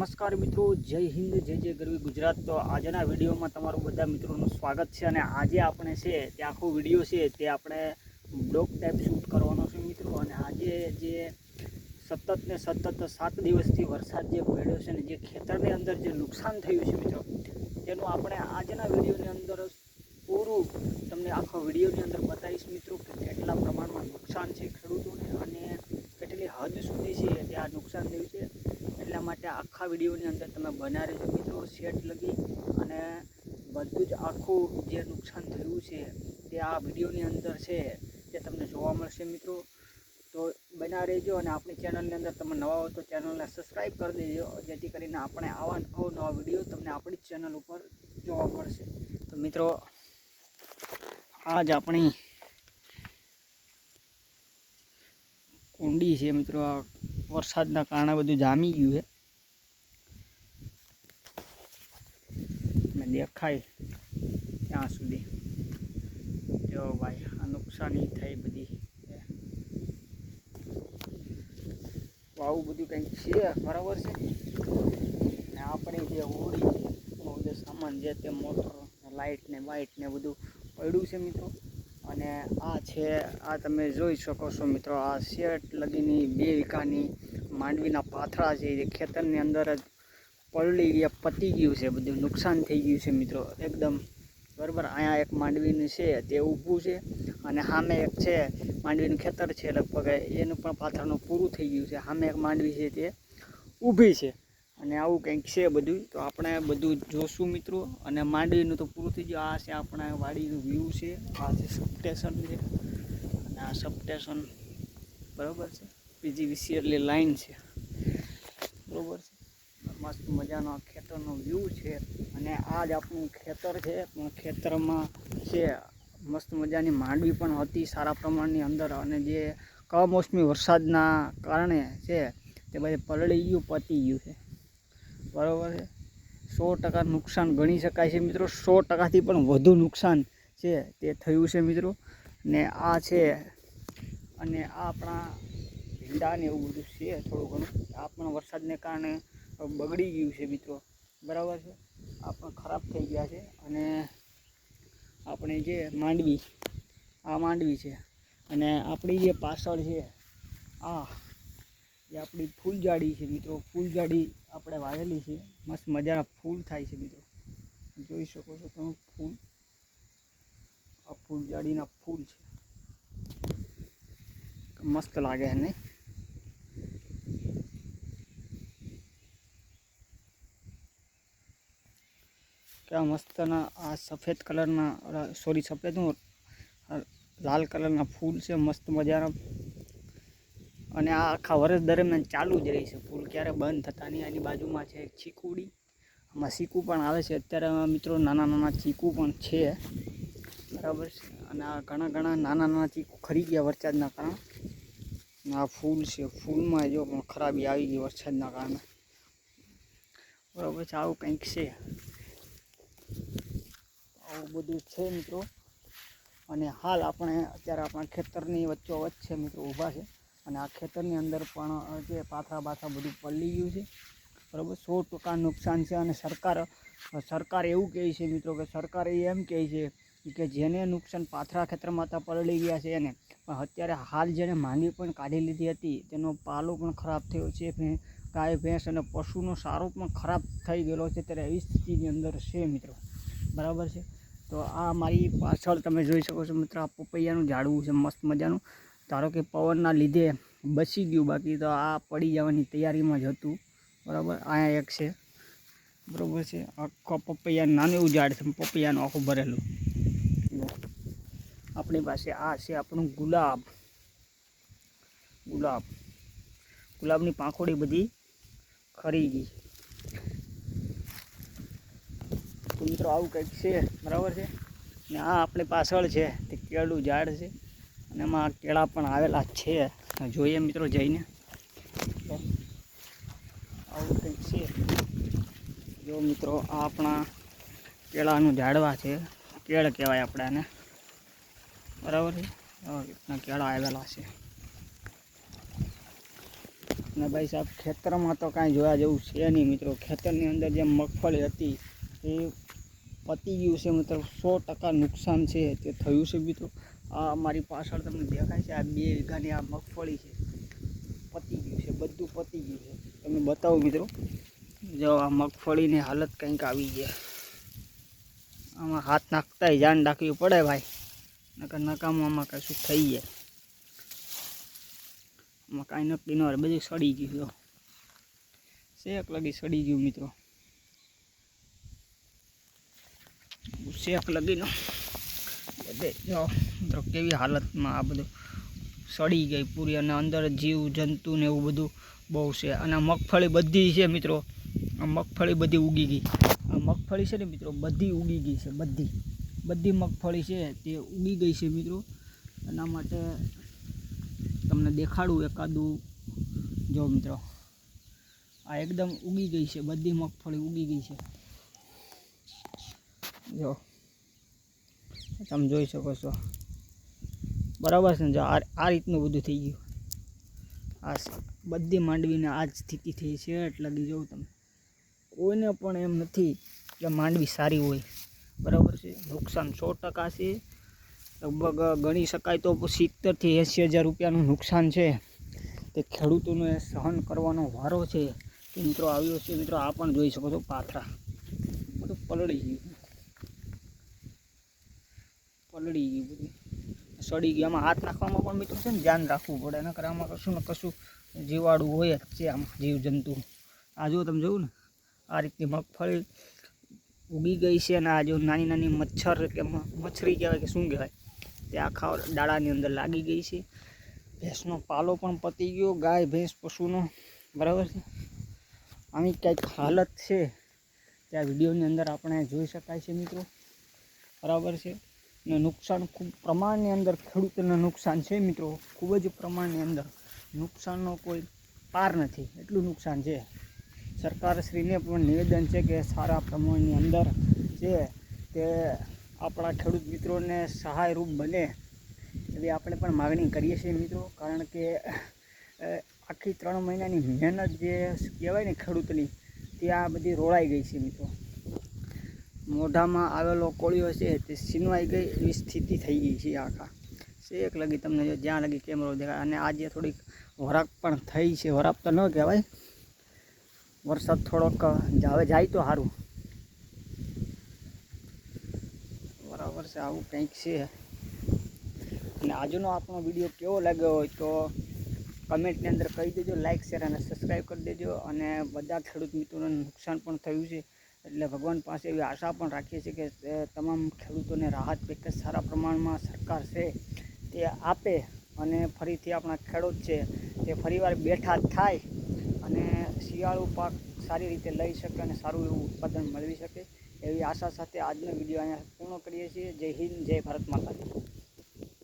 નમસ્કાર મિત્રો, જય હિન્દ, જય જય ગરવી ગુજરાત. તો આજના વિડીયોમાં તમારું બધા મિત્રોનું સ્વાગત છે અને આજે આપણે છે તે આખો વીડિયો છે, તે આપણે બ્લોગ ટાઈપ શૂટ કરવાનો છે મિત્રો. અને આજે જે સતત ને સતત સાત દિવસથી વરસાદ જે પડ્યો છે ને, જે ખેતરની અંદર જે નુકસાન થયું છે મિત્રો, તેનું આપણે આજના વિડીયોની અંદર પૂરું તમને આખો વિડીયોની અંદર બતાવીશ મિત્રો, કે કેટલા પ્રમાણમાં નુકસાન છે ખેડૂતોને અને કેટલી હદ સુધી છે તે આ નુકસાન થયું છે. એટલા માટે આખા વિડીયોની અંદર તમે બના રહેજો મિત્રો. સેટ લગી અને બધું જ આખું જે નુકસાન થયું છે, તે આ વિડીયોની અંદર છે, તે તમને જોવા મળશે મિત્રો. તો બના રહેજો અને આપણી ચેનલની અંદર તમે નવા હો તો ચેનલને સબસ્ક્રાઈબ કરી દેજો, જેથી કરીને આપણે આવા નવા વીડિયો તમને આપણી ચેનલ ઉપર જોવા મળશે. તો મિત્રો, આજ આપણી કુંડી છે મિત્રો, આ વરસાદના કારણે બધું જામી ગયું છે. દેખાય ત્યાં સુધી. જો ભાઈ, આ નુકસાની થઈ બધી. આવું બધું કંઈક છે, બરાબર છે? ને આપણે જે હોડી બધો સામાન જે તે મોટર લાઇટ ને વાઇટ ને બધું પડ્યું છે મિત્રો. અને આ છે, આ તમે જોઈ શકો છો મિત્રો, આ શેટ લગીની બે વીઘાની માંડવીના પાથરા છે એ ખેતરની અંદર જ પલળી ગયા, પતી ગયું છે, બધું નુકસાન થઈ ગયું છે મિત્રો. એકદમ બરાબર, અહીંયા એક માંડવીનું છે, તે ઊભું છે અને સામે એક છે, માંડવીનું ખેતર છે લગભગ. એનું પણ પાથરનું પૂરું થઈ ગયું છે. સામે એક માંડવી છે, તે ઊભી છે. અને આવું કંઈક છે બધું. તો આપણે બધું જોશું મિત્રો. અને માંડવીનું તો પૂરું થઈ ગયું. આ છે આપણા વાડીનું વ્યૂ છે. આ છે સબસ્ટેશન છે. અને આ સબસ્ટેશન બરાબર છે. બીજી પીજીવીસીએલની લાઈન છે. બરાબર છે. મસ્ત મજાનો ખેતરનો વ્યૂ છે. અને આ જ આપણું ખેતર છે. પણ ખેતરમાં છે, મસ્ત મજાની માંડવી પણ હતી સારા પ્રમાણની અંદર. અને જે કમોસમી વરસાદના કારણે છે, તે બધે પલળી ગયું, પતી ગયું છે. બરાબર છે? સો ટકા નુકસાન ગણી શકાય છે મિત્રો. સો ટકાથી પણ વધુ નુકસાન છે તે થયું છે મિત્રો. ને આ છે અને આ આપણા ભીંડા ને એવું બધું છે થોડું ઘણું. આ પણ વરસાદને કારણે બગડી ગયું છે મિત્રો. બરાબર છે? આ પણ ખરાબ થઈ ગયા છે અને આપણે જે માંડવી, આ માંડવી છે અને આપણી જે પાછળ છે, આ એ આપણી ફૂલઝાડી છે મિત્રો. ફૂલઝાડી આપણે વાવેલી છે. મસ્ત મજાના ફૂલ થાય છે મિત્રો. જોઈ શકો છો તમે ફૂલ. આ ફૂલઝાડીના ફૂલ છે. મસ્ત લાગે એને કેવા મસ્તના આ સફેદ કલરના, સોરી સફેદ લાલ કલરના ફૂલ છે. મસ્ત મજાના અને આ આખા વર્ષ દરમિયાન ચાલુ જ રહી છે. ફૂલ ક્યારે બંધ થતા નહીં, આની બાજુમાં છે એક ચીકુડી. આમાં ચીકુ પણ આવે છે. અત્યારે મિત્રો નાના નાના ચીકુ પણ છે. બરાબર છે. અને આ ઘણા ઘણા નાના નાના ચીકુ ખરી ગયા વરસાદના કારણે. આ ફૂલ છે. ફૂલમાં જો પણ ખરાબી આવી ગઈ વરસાદના કારણે. બરાબર છે. આવું કંઈક છે. આવું બધું છે મિત્રો. અને હાલ આપણે, અત્યારે આપણા ખેતરની વચ્ચોવચ્ચ છે મિત્રો, ઊભા છે. અને આ ખેતરની અંદર પણ જે પાથરા બાથરા બધું પલળી ગયું છે. બરાબર? સો ટકા નુકસાન છે અને સરકાર સરકાર એવું કહે છે મિત્રો કે સરકાર એ એમ કહે છે કે જેને નુકસાન પાથરા ખેતરમાં હતા પલળી ગયા છે એને, પણ અત્યારે હાલ જેને માંગી પણ કાઢી લીધી હતી, તેનો પાલો પણ ખરાબ થયો છે ગાય, ભેંસ અને પશુનો સારો પણ ખરાબ થઈ ગયેલો છે, ત્યારે એવી સ્થિતિની અંદર છે મિત્રો. બરાબર છે? તો આ મારી પાછળ તમે જોઈ શકો છો મિત્રો, આ પપૈયાનું ઝાડવું છે, મસ્ત મજાનું. ધારો કે પવનના લીધે બચી ગયું, બાકી તો આ પડી જવાની તૈયારીમાં જ હતું. બરાબર? અહીંયા એક છે. બરાબર છે? આખો પપૈયા નાનું એવું ઝાડ છે, પપૈયાનું આખું ભરેલું. આપણી પાસે આ છે આપણું ગુલાબ. ગુલાબ. ગુલાબની પાંખોડી બધી ખરી ગઈ. મિત્રો, આવું કંઈક છે. બરાબર છે? ને આ આપણી પાછળ છે, તે કેળું ઝાડ છે. અને એમાં કેળા પણ આવેલા છે. જોઈએ મિત્રો જઈને. આવું કંઈક છે. જો મિત્રો, આ આપણા કેળાનું ઝાડવા છે. કેળ કહેવાય આપણે આને. બરાબર છે? રીતના કેળા આવેલા છે. અને ભાઈ સાહેબ, ખેતરમાં તો કાંઈ જોવા જેવું છે નહીં મિત્રો. ખેતરની અંદર જે મગફળી હતી, એ પતી ગયું છે. મતલબ સો ટકા નુકસાન છે. તે થયું છે મિત્રો. આ અમારી પાછળ તમને દેખાય છે, આ બે વીઘાની આ મગફળી છે. પતી ગયું છે, બધું પતી ગયું છે. તમને બતાવું મિત્રો. જો આ મગફળીની હાલત કંઈક આવી ગયા. આમાં હાથ નાખતાય જાન રાખવી પડે ભાઈ. નકર નકામમાં કશું થઈ જાય. આમાં કાંઈ નક્કી ન રહે બધું સડી ગયું જો શેક લગી સડી ગયું મિત્રો. શેક લગીનો બધે જો, મિત્રો, કેવી હાલતમાં આ બધું સડી ગઈ પૂરી અને અંદર જીવ, જંતુ ને એવું બધું બહુ છે. અને મગફળી બધી છે, મિત્રો. આ મગફળી બધી ઉગી ગઈ. આ મગફળી છે ને, મિત્રો, બધી ઉગી ગઈ છે, બધી. બધી મગફળી છે, તે ઉગી ગઈ છે, મિત્રો. એના માટે તમને દેખાડું એકાદું. જો, મિત્રો, આ એકદમ ઉગી ગઈ છે, બધી મગફળી ઉગી ગઈ છે. જો. તમે જોઈ શકો છો. બરાબર છે ને જો આ રીતનું બધું થઈ ગયું. આ બધી માંડવીને આ જ સ્થિતિ થઈ છે એટલે લગી જોઉં તમે કોઈને પણ એમ નથી કે માંડવી સારી હોય. બરાબર છે? નુકસાન સો ટકા છે. લગભગ ગણી શકાય તો સિત્તેરથી એંસી હજાર રૂપિયાનું નુકસાન છે. તે ખેડૂતોને સહન કરવાનો વારો છે. મિત્રો આવ્યો છે, મિત્રો આ પણ જોઈ શકો છો પાથરા. બધું પલળી ગયું. પલળી ગયું બધું. સડી ગયું. આમાં હાથ નાખવામાં પણ મિત્રો છે ને ધ્યાન રાખવું પડે, નકર આમાં કશું ને કશું જીવાડું હોય જ છે આમ જીવજંતુ આ જો તમે જોયું ને, આ રીતની મગફળી ઉગી ગઈ છે અને આ જો નાની નાની મચ્છર કે મચ્છરી કહેવાય કે શું કહેવાય, તે આખા દાડાની અંદર લાગી ગઈ છે. ભેંસનો પાલો પણ પતી ગયો, ગાય, ભેંસ, પશુનો. બરાબર છે? આની કંઈક હાલત છે. ત્યાં વિડીયોની અંદર આપણે જોઈ શકાય છે મિત્રો. બરાબર છે? ને નુકસાન ખૂબ પ્રમાણની અંદર ખેડૂતોને નુકસાન છે મિત્રો. ખૂબ જ પ્રમાણની અંદર નુકસાનનો કોઈ પાર નથી. એટલું નુકસાન છે. સરકારશ્રીને પણ નિવેદન છે કે સારા પ્રમાણની અંદર છે તે આપણા ખેડૂત મિત્રોને સહાયરૂપ બને એવી આપણે પણ માગણી કરીએ છીએ મિત્રો. કારણ કે આખી ત્રણ મહિનાની મહેનત જે કહેવાય ને ખેડૂતની, તે આ બધી રોળાઈ ગઈ છે મિત્રો. મોઢામાં આવેલો કોળિયો છે, તે છીનવાઈ ગઈ એવી સ્થિતિ થઈ ગઈ છે આખા શેક લગી તમને જ્યાં લગી કેમેરો દેખાય. અને આજે થોડીક વરાપ પણ થઈ છે. વરાપ તો ન કહેવાય. વરસાદ થોડોક જાવે જાય તો સારું બરાબર છે, આવું કંઈક છે. અને આજનો આપણો વીડિયો કેવો લાગ્યો હોય તો કમેન્ટની અંદર કહી દેજો લાઇક શેર અને સબસ્ક્રાઈબ કરી દેજો. અને બધા ખેડૂત મિત્રોને નુકસાન પણ થયું છે. એટલે ભગવાન પાસે એવી આશા પણ રાખીએ છીએ કે તમામ ખેડૂતોને રાહત પેકેજ સારા પ્રમાણમાં સરકાર છે તે આપે અને ફરીથી આપણા ખેડૂત છે તે ફરીવાર બેઠા થાય અને શિયાળુ પાક સારી રીતે લઈ શકે અને સારું એવું ઉત્પાદન મેળવી શકે એવી આશા સાથે આજનો વીડિયો અહીંયા પૂર્ણ કરીએ છીએ. જય હિન્દ, જય ભારત માતા